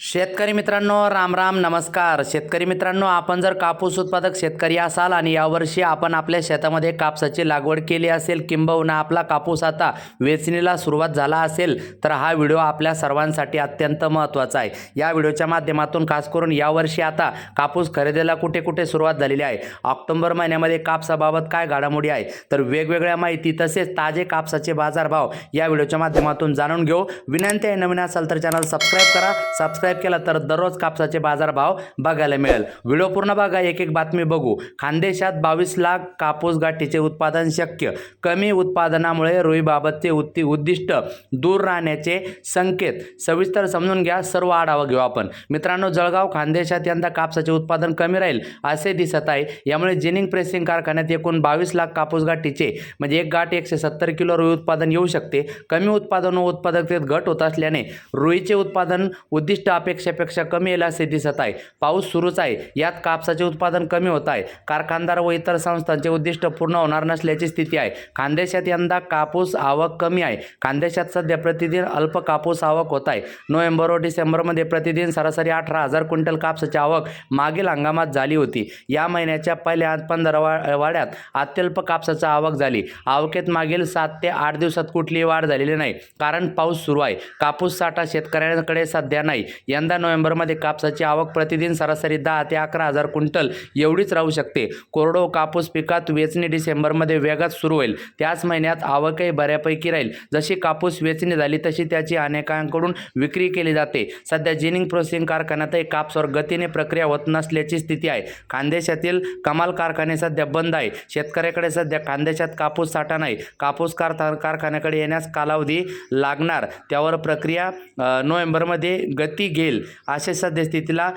शेतकरी मित्रांनो राम राम नमस्कार. शेतकरी मित्रांनो आपण जर कापूस उत्पादक शेतकरी असाल आणि यावर्षी आपण आपल्या शेतामध्ये कापसाची लागवड केली असेल किंबहुना आपला कापूस आता वेचणीला सुरुवात झाला असेल तर हा व्हिडिओ आपल्या सर्वांसाठी अत्यंत महत्त्वाचा आहे. या व्हिडिओच्या माध्यमातून खास करून यावर्षी आता कापूस खरेदीला कुठे कुठे सुरुवात झालेली आहे? ऑक्टोबर महिन्यामध्ये कापसाबाबत काय घडामोडी आहे? तर वेगवेगळ्या माहिती तसेच ताजे कापसाचे बाजारभाव या व्हिडिओच्या माध्यमातून जाणून घेऊ. विनंती आहे नवीन असाल तर चॅनल सबस्क्राईब करा. सबस्क्राईब केला तर दररोज कापसाचे बाजारभाव बघायला मिळेल. व्हिडिओ पूर्ण बघा एक एक बातमी बघू. खानदेशात बावीस लाख कापूस गाठीचे उत्पादन शक्य. कमी उत्पादनामुळे रुईबाबतचे उत्ती उद्दिष्ट दूर राहण्याचे संकेत. सविस्तर समजून घ्या सर्व आढावा घेऊ आपण. मित्रांनो जळगाव खानदेशात यंदा कापसाचे उत्पादन कमी राहील असे दिसत आहे. यामुळे जिनिंग प्रेसिंग कारखान्यात एकूण बावीस लाख कापूस गाठीचे म्हणजे एक गाठ एकशे सत्तर किलो रुई उत्पादन येऊ शकते. कमी उत्पादन व उत्पादकतेत घट होत असल्याने रुईचे उत्पादन उद्दिष्ट अपेक्षेपेक्षा कमी येईल असे दिसत आहे. पाऊस सुरूच आहे. यात कापसाचे उत्पादन कमी होत आहे. कारखानदार व इतर संस्थांचे उद्दिष्ट पूर्ण होणार नसल्याची स्थिती आहे. खानदेशात यंदा कापूस आवक कमी आहे. खानदेशात सध्या प्रतिदिन अल्प कापूस आवक होत आहे. नोव्हेंबर व डिसेंबरमध्ये प्रतिदिन सरासरी अठरा हजार क्विंटल कापसाची आवक मागील हंगामात झाली होती. या महिन्याच्या पहिल्या पंधरा वाड्यात अत्यल्प कापसाची आवक झाली. आवकेत मागील सात ते आठ दिवसात कुठलीही वाढ झालेली नाही. कारण पाऊस सुरू आहे. कापूस साठा शेतकऱ्यांकडे सध्या नाही. यंदा नोव्हेंबरमध्ये कापसाची आवक प्रतिदिन सरासरी दहा ते अकरा हजार क्विंटल एवढीच राहू शकते. कोरडो कापूस पिकात वेचणी डिसेंबरमध्ये वेगात सुरू होईल. त्याच महिन्यात आवकही बऱ्यापैकी राहील. जशी कापूस वेचणी झाली तशी त्याची अनेकांकडून विक्री केली जाते. सध्या जिनिंग प्रोसेसिंग कारखान्यातही कापसावर गतीने प्रक्रिया होत नसल्याची स्थिती आहे. खानदेशातील कमाल कारखाने सध्या बंद आहे. शेतकऱ्याकडे सध्या खानदेशात कापूस साठा नाही. कापूस कारथा कारखान्याकडे येण्यास कालावधी लागणार. त्यावर प्रक्रिया नोव्हेंबरमध्ये गती गेल असे सद्यस्थितीला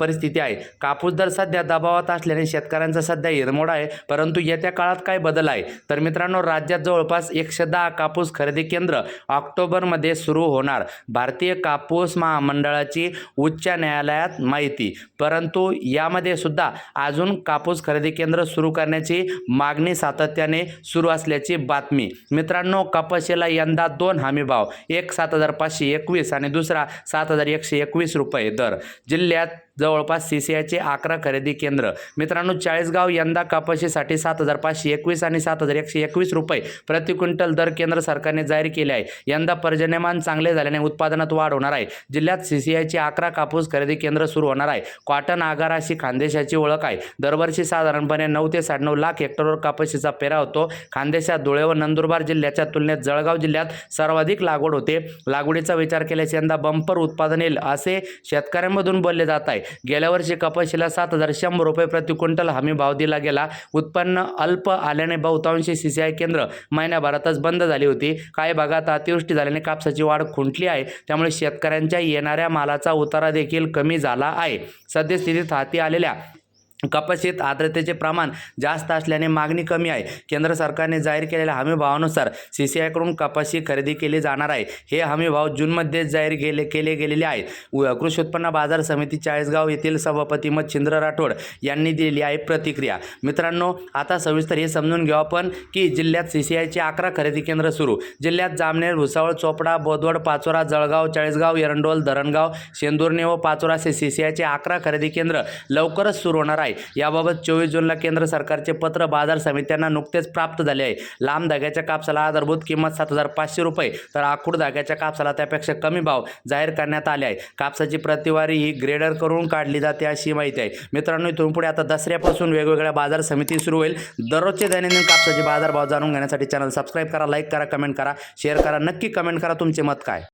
परिस्थिती आहे. कापूस दर सध्या दबावात असल्याने शेतकऱ्यांचा सध्या हिरमोड आहे परंतु येत्या काळात काय बदल आहे? तर मित्रांनो राज्यात जवळपास एकशे दहा कापूस खरेदी केंद्र ऑक्टोबरमध्ये सुरू होणार. भारतीय कापूस महामंडळाची उच्च न्यायालयात माहिती. परंतु यामध्ये सुद्धा अजून कापूस खरेदी केंद्र सुरू करण्याची मागणी सातत्याने सुरू असल्याची बातमी. मित्रांनो कपाशीला यंदा दोन हमीभाव एक सात हजार पाचशे एकवीस आणि दुसरा सात हजार एकशे एकवीस रुपये. दर. जिल्ह्यात जवळपास सी सी आयचे अकरा खरेदी केंद्र. मित्रांनो चाळीसगाव यंदा कपाशीसाठी सात हजार पाचशे एकवीस आणि सात हजार एकशे एकवीस रुपये प्रति क्विंटल दर केंद्र सरकारने जाहीर केले आहे. यंदा पर्जन्यमान चांगले झाल्याने उत्पादनात वाढ होणार आहे. जिल्ह्यात सी सी आयचे अकरा कापूस खरेदी केंद्र सुरू होणार आहे. कॉटन आगार अशी खानदेशाची ओळख आहे. दरवर्षी साधारणपणे नऊ ते साडेनऊ लाख हेक्टरवर कापशीचा पेरा होतो. खानदेशात धुळे व नंदुरबार जिल्ह्याच्या तुलनेत जळगाव जिल्ह्यात सर्वाधिक लागवड होते. लागवडीचा विचार केल्यास यंदा बंपर उत्पादन येईल. असे शेतकऱ्यांमधून बोलले जात आहे. गेल्या वर्षी कपाशीला सात हजार शंभर रुपये प्रति क्विंटल हमी भाव दिला गेला. उत्पन्न अल्प आल्याने बहुतांशी सी सी आय केंद्र महिन्याभरातच बंद झाली होती. काही भागात अतिवृष्टी झाल्याने कापसाची वाढ खुंटली आहे. त्यामुळे शेतकऱ्यांच्या येणाऱ्या मालाचा उतारा देखील कमी झाला आहे. सद्यस्थितीत हाती आलेल्या कपाशीत आर्द्रतेचे प्रमाण जास्त असल्याने मागणी कमी आहे. केंद्र सरकारने जाहीर केलेल्या हमीभावानुसार सी सी आयकडून कपाशी खरेदी केली जाणार आहे. हे हमीभाव जूनमध्ये जूनमध्येच जाहीर केले केले गेलेले आहेत. कृषी उत्पन्न बाजार समिती चाळीसगाव येथील सभापती मच्छिंद्र राठोड यांनी दिलेली आहे प्रतिक्रिया. मित्रांनो आता सविस्तर हे समजून घेऊ आपण की जिल्ह्यात सी सी आयचे अकरा खरेदी केंद्र सुरू. जिल्ह्यात जामनेर भुसावळ चोपडा बोदवड पाचोरा जळगाव चाळीसगाव एरंडोल धरणगाव शेंदुर्णे व पाचोरा असे सी सी आयचे अकरा खरेदी केंद्र लवकरच सुरू होणार आहे. आहे. याबाबत चोवीस जूनला केंद्र सरकारचे पत्र बाजार समित्यांना नुकतेच प्राप्त झाले आहे. लांब धाग्याच्या कापसाला आधारभूत किंमत सात हजार पाचशे रुपये तर आखूड धाग्याच्या कापसाला त्यापेक्षा कमी भाव जाहीर करण्यात आले आहे. कापसाची प्रतिवारी ही ग्रेडर करून काढली जाते अशी माहिती आहे. मित्रांनो इथून पुढे आता दसऱ्यापासून वेगवेगळ्या बाजार समिती सुरू होईल. दररोजचे दैनंदिन कापसाचे बाजारभाव जाणून घेण्यासाठी चॅनल सबस्क्राईब करा लाईक करा कमेंट करा शेअर करा. नक्की कमेंट करा तुमचे मत काय?